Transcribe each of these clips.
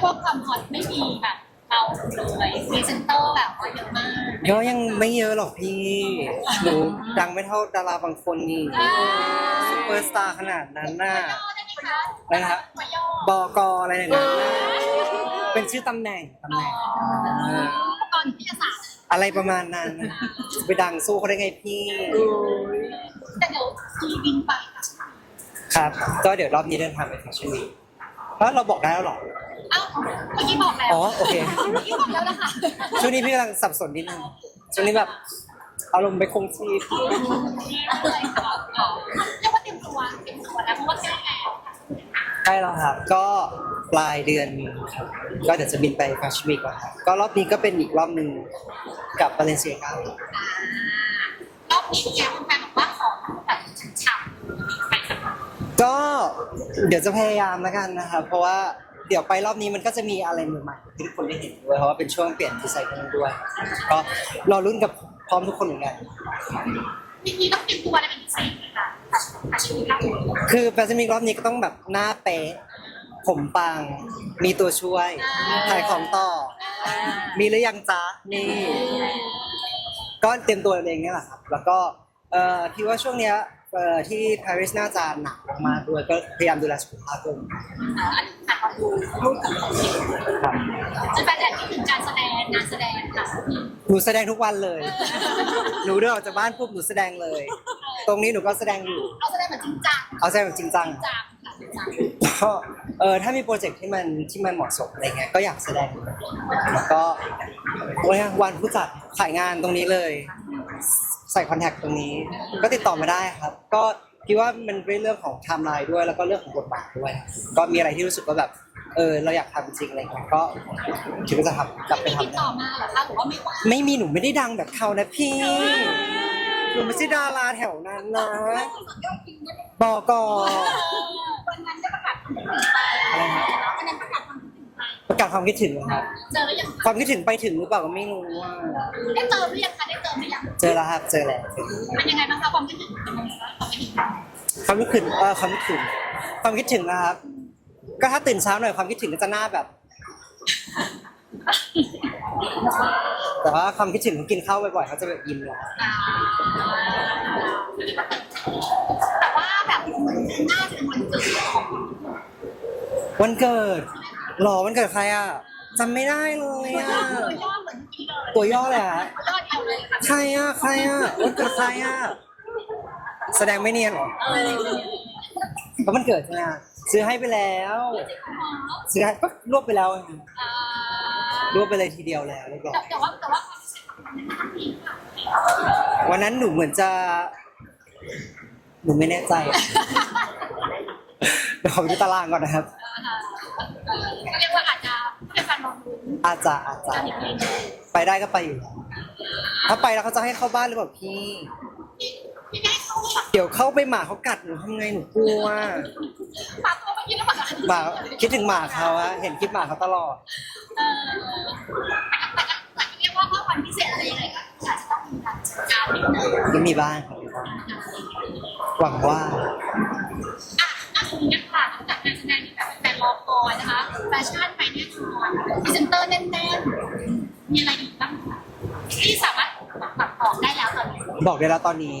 กว่าความฮอตไม่มีแบบเราเลยพรีเซนเตอร์แบบว่าเยอะมากก็ยังไม่เยอะหรอกพี่หนูดังไม่เท่าดาราบางคนนี่ซูเปอร์สตาร์ขนาดนั้นน่ะย่อได้ไหมคะอะไรนะครับมาย่อบอกอะไรอย่างนั้นน่ะเป็นชื่อตำแหน่งตำแหน่งเอออุปกรณ์วิทยาศาสตร์อะไรประมาณนั้น ไปดังสู้เขาได้ไงพี่แต่เดี๋ยวมีบินไปค่ะครับ ก็เดี๋ยวรอบนี้เดินทางไปแฟชั่นวีคเพราะเราบอกได้แล้วเหรอ เอ้าเมื่อกี้บอกแล้วอ๋อโอเค เมื่อกี้บอกแล้วนะคะช่วงนี้พี่กำลังสับสนนิดนึงช่วงนี้แบบอารมณ์ไปคงที่เลยค่ะเรียกว่าเตรียมตัวเตรียมตัวแล้วเพราะว่าใกล้แล้วใกล้แล้วครับ ก็ปลายเดือนนี้ครับก็เดี๋ยวจะบินไปแฟชั่นวีคก่อนครับก็รอบนี้ก็เป็นอีกรอบหนึ่งกับบาเลนเซียกา รอบนี้เนี่ยคุณแฟนบอกว่าขอแบบฉ่ำๆไปค่ะก็เดี๋ยวจะพยายามแล้วกันนะครับ เพราะว่า เดี๋ยวไปรอบนี้มันก็จะมีอะไรใหม่ๆที่ทุกคนได้เห็นด้วยเพราะว่าเป็นช่วงเปลี่ยนดีไซน์ด้วย ก็รอรุ่นกับพร้อมทุกคนเหมือนกันทีนี้ต้องเตรียมตัวอะไรเป็นพิเศษไหมคะอาชีพเราคือแฟชั่นวีครอบนี้ก็ต้องแบบหน้าเป๊ะผมปัง มีตัวช่วยขายของต่อ มีหรือยังจ๊ะนี่ก็เตรียมตัวเองเนี่ยแหละครับ แล้วก็เอ่อคิดว่าช่วงเนี้ยเอ่อ ที่ปารีสน่าจะหนักมากด้วยก็พยายามดูแลสุขภาพด้วยอันนี้ค่ะดูรูปกับครับจะเป็นแบบที่ถึงการแสดงงานแสดงค่ะหนูแสดงทุกวันเลย หนูเดินออกจากบ้านปุ๊บหนูแสดงเลย ตรงนี้หนูก็แสดงอยู่ เอาแสดงแบบจริงจังเอาแสดงแบบจริงจังจังค่ะจริงจังก็เออถ้ามีโปรเจกต์ที่มันที่มันเหมาะสมอะไรเงี้ยก็อยากแสดงแล้วก็วันนี้วันผู้จัดขายงานตรงนี้เลย ใส่คอนแทคตรงนี้ ก็ติดต่อมาได้ครับ ก็คิดว่ามันเป็นเรื่องของไทม์ไลน์ด้วย แล้วก็เรื่องของบทบาทด้วยก็มีอะไรที่รู้สึกว่าแบบเออเราอยากทำจริงอะไรเงี้ยก็คิดว่าจะทำกลับไปติดทำต่อนะมาเหรอคะหรือว่าไม่ว่าไม่มีหนูไม่ได้ดังแบบเขานะพี่หนูไม่ใช่ดาราแถวนั้นนะบอกอวันนั้น ความคิดถึงเหรอครับ เจอหรือยังความคิดถึงไปถึงหรือเปล่าก็ไม่รู้ว่า ได้เจอหรือยังคะได้เจอหรือยังเจอแล้วครับเจอแล้วเป็นยังไงบ้างคะความคิดถึงเป็นยังไงบ้างความคิดถึงความคิดถึงเออความคิดถึง ความคิดถึงนะครับ ก็ถ้าตื่นเช้าหน่อยความคิดถึงก็จะหน้าแบบ แต่ว่าความคิดถึงกินข้าวบ่อยๆเขาจะแบบยิ้มแล้ว อ่าแต่ว่าแบบน่าจะเป็นวันเกิดของวันเกิด หรอวันเกิดใครอะจำไม่ได้เลยอะตัวย่อเหมือนกี้เลยตัวย่อเลยอะตัวย่อเดียวเลยค่ะใครอะใครอะวันเกิดใครอะแสดงไม่เนียนเหรอเออก็มันเกิดใช่ไหมซื้อให้ไปแล้ว ซื้อให้ก็รวบไปแล้วไงอ่ารวบไปเลยทีเดียวแล้วเรียบร้อยแต่แต่ว่าแต่ว่าความรู้สึกของมันมันมีค่ะวันนั้นหนูเหมือนจะหนูไม่แน่ใจเดี๋ยวขอไปดูตารางก่อนนะครับก็ เรียกว่าอาจจะเป็นการลองรู้อาจจะอาจจะกันอีกทีนึงไปได้ก็ไปอยู่แล้วถ้าไปแล้วเขาจะให้เข้าบ้านหรือเปล่าพี่พี่ไม่ให้เขาแบบเดี๋ยวเข้าไปหมาเขากัดหนูทำไงหนูกลัวปากตัวไปกินแล้วปากหมาคิดถึงหมาเขาอะเห็นคลิปหมาเขาตลอด เออแต่แต่เรียกว่าว่าวันพิเศษอะไรยังไงก็อาจจะต้องมีการจัดการนิดนึงก็มีบ้างครับหวังว่า อะอะทีนี้ค่ะหลังจาก ชั่นไปแน่นอนพรีเซนเตอร์แน่นๆ มีอะไรอีกบ้างคะที่สามารถแบบบอกได้แล้วตอนนี้บอกได้แล้วตอนนี้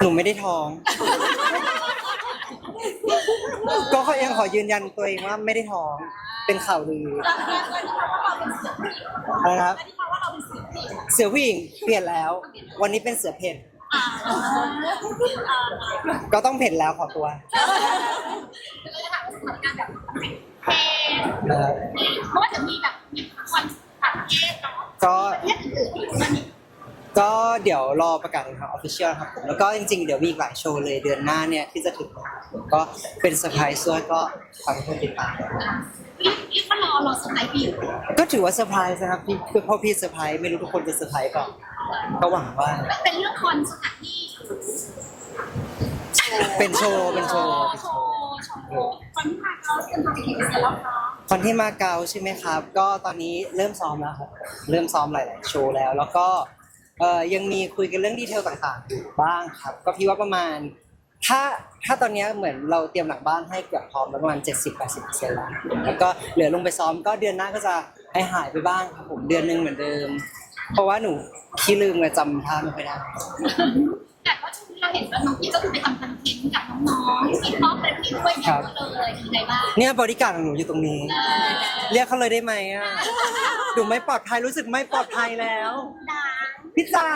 หนูไม่ได้ท้อง ก็เขายังขอยืนยันตัวเองว่าไม่ได้ท้อง เป็นข่าวลือแล้วที่ว่าเราเป็นเสือผู้หญิงอะไรนะครับแล้วที่ว่าเราเป็นเสือผู้หญิงเสือผู้หญิงเปลี่ยนแล้ว วันนี้เป็นเสือเพ่นอ่าอ่าก็ต้องเพ่นแล้วขอตัวเราจะถามว่าสถานการณ์แบบเพลง นะครับเพราะว่าจะมีแบบมีคอนต่างประเทศเนาะก็ ประเทศอื่นๆอีกมันมีก็เดี๋ยวรอประกาศทางออฟฟิเชียลครับผมแล้วก็จริงๆ เดี๋ยวมีอีกหลายโชว์เลยเดือนหน้าเนี่ยที่จะถึงก็เป็นเซอร์ไพรส์ด้วยก็ฝากทุกคนติดตามรีบรีบมารอรอสไลด์พี่ก็ถือว่าเซอร์ไพรส์นะครับพี่คือเพราะพี่เซอร์ไพรส์ไม่รู้ทุกคนจะเซอร์ไพรส์เปล่าก็หวังว่าเป็นเรื่องคอนสถานที่เป็นโชว์เป็นโชว์เป็นโชโชว์ว์โชว์คอนที่มาเขาเป็นทำกิจกรรมแล้วเนาะ คนที่มาเกาใช่ไหมครับ ก็ตอนนี้เริ่มซ้อมแล้วครับเริ่มซ้อมหลาย ๆ โชว์แล้ว แล้วก็เอ่อยังมีคุยกันเรื่องดีเทลต่างๆอยู่บ้างครับ ก็พี่ว่าประมาณ ถ้าถ้าตอนนี้เหมือนเราเตรียมหลังบ้านให้เกือบพร้อมแล้วประมาณ 70-80%แล้วแล้วก็เหลือลงไปซ้อมก็เดือนหน้าก็จะให้หายไปบ้างครับผมเดือนหนึงเหมือนเดิม เพราะว่าหนูขี้ลืมไงจำท่าไม่ค่อยได้ เราเห็นว่าน้องพี่ก็คือไปทำคอนเทนต์กับน้องๆที่พ่อเป็นพี่ด้วยเยอะเลยยังไงบ้างเนี่ยบริการของหนูอยู่ตรงนี้ เรียกเขาเลยได้ไหมอะหนูไม่ปลอดภัยรู้สึกไม่ปลอดภัยแล้วพี่จ๋า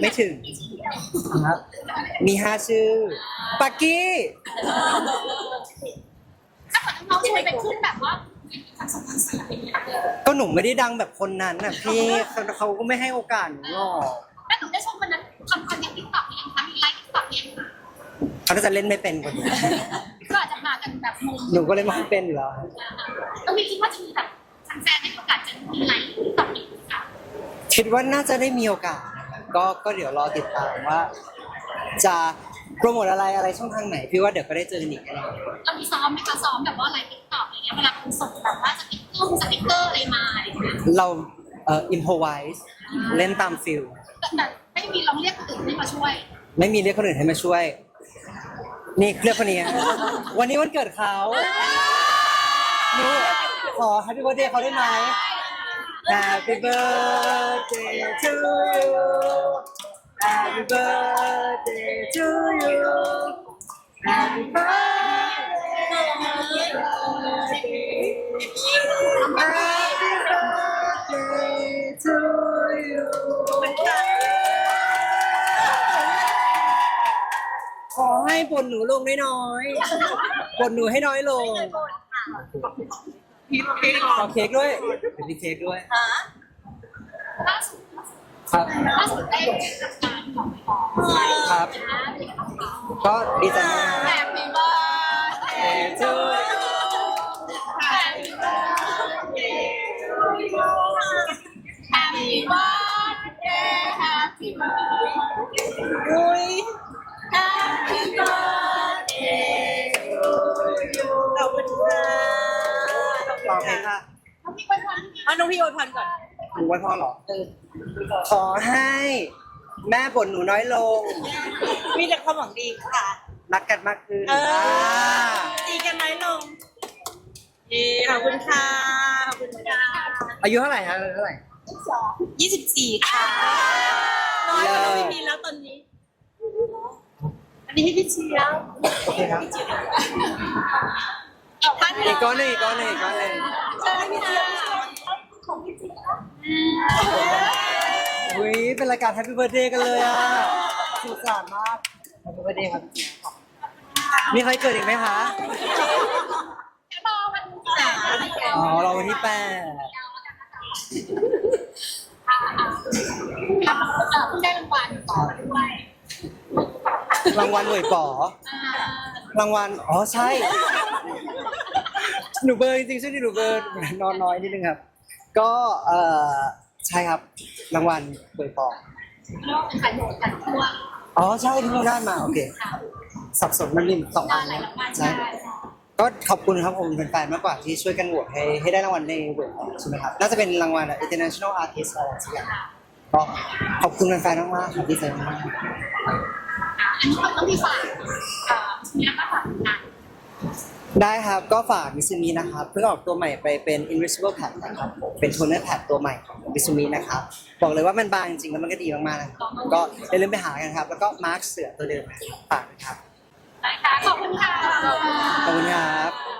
ไม่ถึงครับ มีห้าชื่อปักกี้ถ้าเกิดน้องๆชวนไปขึ้นแบบว่าทำสปอนเซอร์อะไรอย่างเงี้ยก็หนูไม่ได้ดังแบบคนนั้นน่ะพี่เขาเขาก็ไม่ให้โอกาสหนูหรอก คอนเทนต์ติ๊กต็อกยังคะมีไลฟ์ติ๊กต็อกยังคะเขาก็จะเล่นไม่เป็นคนนี้ก็อาจจะมากันแบบงงหนูก็เล่นไม่เป็นอยู่แล้วครับต้องมีคิดว่าจะมีแบบแฟนๆได้โอกาสจะมีไลฟ์ติ๊กต็อกอีกค่ะคิดว่าน่าจะได้มีโอกาสนะครับก็ก็เดี๋ยวรอติดตามว่า จะโปรโมทอะไรอะไรช่องทางไหนพี่ว่าเดี๋ยวก็ได้เจอกันอีกแน่นอนเรามีซ้อมไหมคะซ้อมแบบว่าไลฟ์ติ๊กต็อกอะไรเงี้ยเวลาคุณส่งแบบว่าสติ๊กเกอร์สติ๊กเกอร์อะไรมาอะไรเงี้ยเราเอ่ออิมพอไวส์เล่นตามฟิล แต่ ไม่มีลองเรียกคนอื่นให้มาช่วย ไม่มีเรียกคนอื่นให้มาช่วย นี่เรียกคนนี้วันนี้วันเกิดเขานี่ขอ Happy Birthday เขาได้ไหม Happy birthday to you Happy birthday to you บนหนูลงน้อยๆบนหนูให้น้อยลงขอเค้กด้วยเดี๋ยวมีเค้กด้วยล่าสุดครับล่าสุดได้รับการของไปต่อครับ ก็ดีใจมากแฮปปี้ ค่ะน้องพี่วันวันอะน้องพี่โอวยพรก่อนหนูไว้พอเหรอขอให้ แม่บ่นหนูน้อยลง มีแต่ความหวังดีค่ะ รักกันมากขึ้นเออตีกันน้อยลงเย้ขอบคุณค่ะ ขอบคุณค่ะอายุเท่าไหร่ฮะอายุเท่าไหร่ ยี่สิบสี่ค่ะน้อยกว่าน้องพี่มีแล้วตอนนี้ อันนี้ให้พี่เชียวโอเคครับ ท่านอีกก้อนหนึ่งอีกก้อนหนึ่งอีกก้อนหนึ่งเชิญพี่เชียวอุ้ยเป็นรายการ Happy Birthday กันเลยอะสุขสันต์มาก Happy Birthday ครับมีใครเกิดอีกไหมคะรอวันที่อ๋อ เราวันที่แปดรับเอ่อเพิ่งได้รางวัลต่อมาด้วยรางวัลหน่วยป๋ออ่ารางวัล อ๋อ ใช่ หนูเบอร์จริงๆช่วงนี้หนูเบอร์นอนน้อยนิดนึงครับ ก็เอ่อใช่ครับรางวัลหน่วยป๋อเรียกว่าเป็นการโหวตกันทั่วอ๋อใช่ที่เพิ่งได้มาโอเค ค่ะสับสนมันมีสองได้อันหลายนะรางวัลใช่ใช่ก็ขอบคุณครับผมเป็นแฟนๆมากกว่าที่ช่วยกันโหวตให้ให้ได้รางวัลในโหวตออกใช่ไหมครับน่าจะเป็นรางวัล international artist อะไรสักอย่างก็ขอบคุณแฟนๆมากๆครับดีใจมากอันนี้ต้องมีฝากเอ่อมีนักฝากงานๆ ได้ครับก็ฝากมิซูมินะครับเพื่อออกตัวใหม่ไปเป็น Invisible Pad นะครับเป็นโทนเนอร์แพดตัวใหม่ของมิซูมินะครับบอกเลยว่ามันบางจริงแล้วมันก็ดีมากๆนะครับก็อย่าลืมไปหากันครับ แล้วก็มาร์คเสือตัวเดิมฝากนะครับขอบคุณค่ะ ขอบคุณครับ